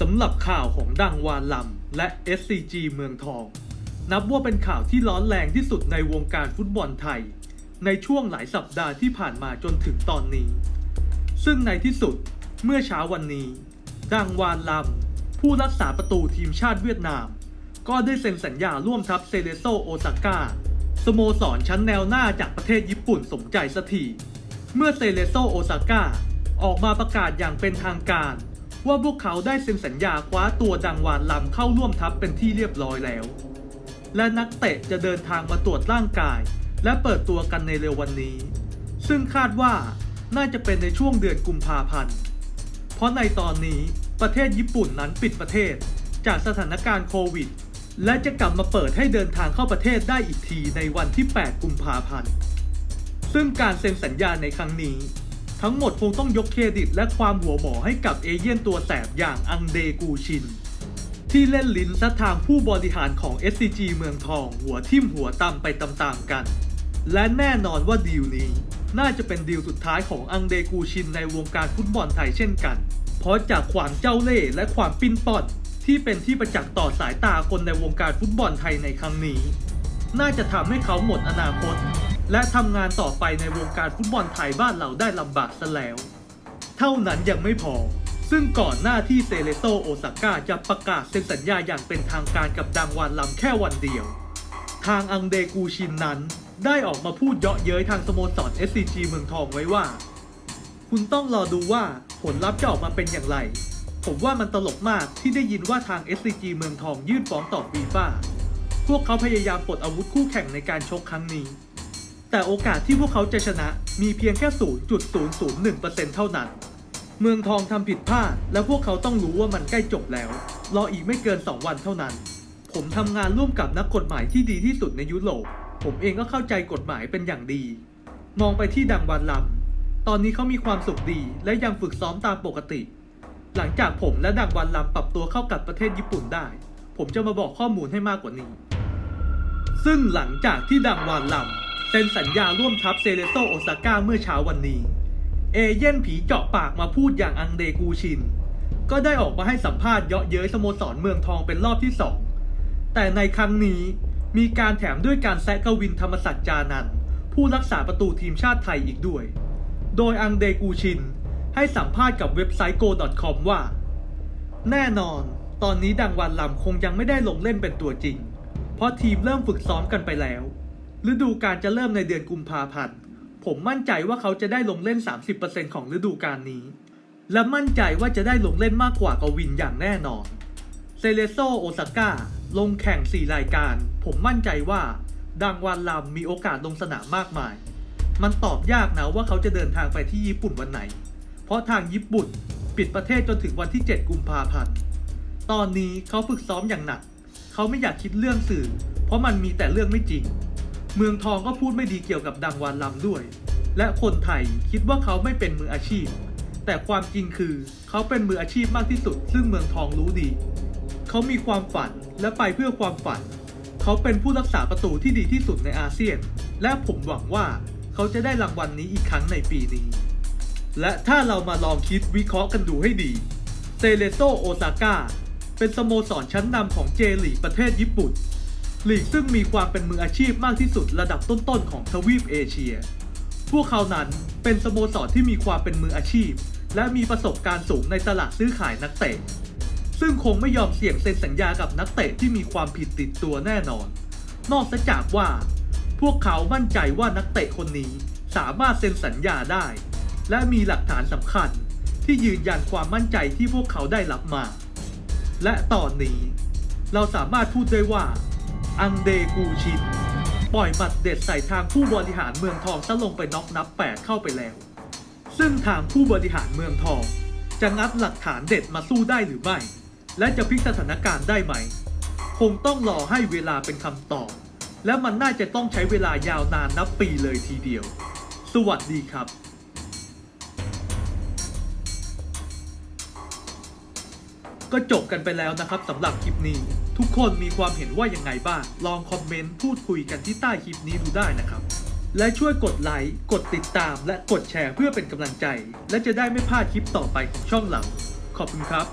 สำหรับข่าวของดังวานลำและ SCG เมืองทอง นับว่าเป็นข่าวที่ร้อนแรงที่สุดในวงการฟุตบอลไทย ในช่วงหลายสัปดาห์ที่ผ่านมาจนถึงตอนนี้ ซึ่งในที่สุดเมื่อเช้าวันนี้ ดังวานลำผู้รักษาประตูทีมชาติเวียดนาม ก็ได้เซ็นสัญญาร่วมทัพเซเลโซโอซาก้าสโมสรชั้นแนวหน้าจากประเทศญี่ปุ่นสมใจสักทีเมื่อเซเลโซโอซาก้าออกมาประกาศอย่างเป็นทางการ ว่าพวกเขาได้เซ็นสัญญาคว้าตัวดังวานลำเข้าร่วมทัพเป็นที่เรียบร้อยแล้ว และนักเตะจะเดินทางมาตรวจร่างกาย และเปิดตัวกันในเร็ววันนี้ ซึ่งคาดว่าน่าจะเป็นในช่วงเดือนกุมภาพันธ์ เพราะในตอนนี้ประเทศญี่ปุ่นนั้นปิดประเทศจากสถานการณ์โควิด และจะกลับมาเปิดให้เดินทางเข้าประเทศได้อีกทีในวันที่ 8 กุมภาพันธ์ ซึ่งการเซ็นสัญญาในครั้งนี้ ทั้งหมดคงต้องยกเครดิตและความหัวหมอให้กับเอเย่นตัวแสบอย่างอังเดกูชิน ที่เล่นลิ้นซะทางผู้บริหารของ SCG เมืองทองหัวทิ่มหัวตำไปตามๆกัน และแน่นอนว่าดีลนี้ น่าจะเป็นดีลสุดท้ายของอังเดกูชินในวงการฟุตบอลไทยเช่นกัน เพราะจากความเจ้าเล่ห์และความปิ้นปอน ที่เป็นที่ประจักษ์ต่อสายตาคนในวงการฟุตบอลไทยในครั้งนี้ น่าจะทำให้เขาหมดอนาคต และทำงานต่อไปในวงการฟุตบอลไทยบ้านเราได้ลำบากซะแล้ว เท่านั้นยังไม่พอ ซึ่งก่อนหน้าที่เซเลโซโอซาก้าจะประกาศเซ็นสัญญาอย่างเป็นทางการกับดังวานลำแค่วันเดียว ทางอังเดกูชินนั้น ได้ออกมาพูดเยาะเย้ยทางสโมสร SCG เมืองทองไว้ว่า คุณต้องรอดูว่าผลลัพธ์จะออกมาเป็นอย่างไร ผมว่ามันตลกมากที่ได้ยินว่าทาง SCG เมืองทองยื่นฟ้องต่อฟีฟ่าพวกเขาพยายามปลดอาวุธคู่แข่งในการชกครั้งนี้ แต่โอกาสที่พวกเขาจะชนะมีเพียงแค่ 0.001%เท่านั้น เมืองทองทำผิดพลาด และพวกเขาต้องรู้ว่ามันใกล้จบแล้ว รออีกไม่เกิน 2 วันเท่านั้น ผมทำงานร่วมกับนักกฎหมายที่ดีที่สุดในยุโรป ผมเองก็เข้าใจกฎหมายเป็นอย่างดี มองไปที่ดังวันลำ ตอนนี้เขามีความสุขดีและยังฝึกซ้อมตามปกติ หลังจากผมและดังวันลำปรับตัวเข้ากับประเทศญี่ปุ่นได้ ผมจะมาบอกข้อมูลให้มากกว่านี้ ซึ่งหลังจากที่ดังวานลำ ซ็นสัญญาร่วมทัพเซเลโซโอซาก้าเมื่อเช้าวันนี้ เอเย่นผีเจาะปากมาพูดอย่างอังเดกูชิน ก็ได้ออกมาให้สัมภาษณ์เยาะเย้ยสโมสรเมืองทองเป็นรอบที่สอง แต่ในครั้งนี้มีการแถมด้วยการแซะกวินธรรมศักดิ์จานันผู้รักษาประตูทีมชาติไทยอีกด้วย โดยอังเดกูชิน ให้สัมภาษณ์กับเว็บไซต์ go.com ว่า แน่นอน ตอนนี้ดังวันลำคงยังไม่ได้ลงเล่นเป็นตัวจริง เพราะทีมเริ่มฝึกซ้อมกันไปแล้ว ฤดูกาลจะเริ่มในเดือนกุมภาพันธ์ ผมมั่นใจว่าเขาจะได้ลงเล่น 30%ของฤดูกาลนี้ และมั่นใจว่าจะได้ลงเล่นมากกว่ากวินอย่างแน่นอน เซเลโซโอซาก้าลงแข่ง 4 รายการ ผมมั่นใจว่า ดังวันลำมีโอกาสลงสนามมากมาย มันตอบยากนะว่าเขาจะเดินทางไปที่ญี่ปุ่นวันไหน เพราะทางญี่ปุ่นปิดประเทศจนถึงวันที่ 7 กุมภาพันธ์ ตอนนี้เขาฝึกซ้อมอย่างหนัก เขาไม่อยากคิดเรื่องสื่อ เพราะมันมีแต่เรื่องไม่จริง เมืองทองก็พูดไม่ดีเกี่ยวกับดังวานลำด้วย และคนไทยคิดว่าเขาไม่เป็นมืออาชีพ แต่ความจริงคือเขาเป็นมืออาชีพมากที่สุด ซึ่งเมืองทองรู้ดี เขามีความฝันและไปเพื่อความฝัน เขาเป็นผู้รักษาประตูที่ดีที่สุดในอาเซียน และผมหวังว่าเขาจะได้รางวัลนนี้อีกครั้งในปีนี้ และถ้าเรามาลองคิดวิเคราะห์กันดูให้ดี เซเลโซโอซาก้าเป็นสโมสรชั้นนำของเจลีประเทศญี่ปุ่น ลีกซึ่งมีความเป็นมืออาชีพมากที่สุดระดับต้นๆของทวีปเอเชีย พวกเขานั้นเป็นสโมสรที่มีความเป็นมืออาชีพ และมีประสบการณ์สูงในตลาดซื้อขายนักเตะ ซึ่งคงไม่ยอมเสี่ยงเซ็นสัญญากับนักเตะที่มีความผิดติดตัวแน่นอน นอกจากว่า พวกเขามั่นใจว่านักเตะคนนี้สามารถเซ็นสัญญาได้ และมีหลักฐานสำคัญที่ยืนยันความมั่นใจที่พวกเขาได้รับมา และตอนนี้ เราสามารถพูดได้ว่า อังเดกูชิน ปล่อยหมัดเด็ดใส่ทางผู้บริหารเมืองทองซะลงไปน็อกนับ 8 เข้าไปแล้ว ซึ่งทางผู้บริหารเมืองทอง จะงัดหลักฐานเด็ดมาสู้ได้หรือไม่ และจะพลิกสถานการณ์ได้ไหม คงต้องรอให้เวลาเป็นคำตอบ และมันน่าจะต้องใช้เวลายาวนานนับปีเลยทีเดียว สวัสดีครับก็จบกันไปแล้วนะครับสำหรับคลิปนี้ ทุกคนมีความเห็นว่ายังไงบ้าง ลองคอมเมนต์พูดคุยกันที่ใต้คลิปนี้ดูได้นะครับ และช่วยกดไลค์ กดติดตาม และกดแชร์เพื่อเป็นกำลังใจ และจะได้ไม่พลาดคลิปต่อไปของช่องเรา ขอบคุณครับ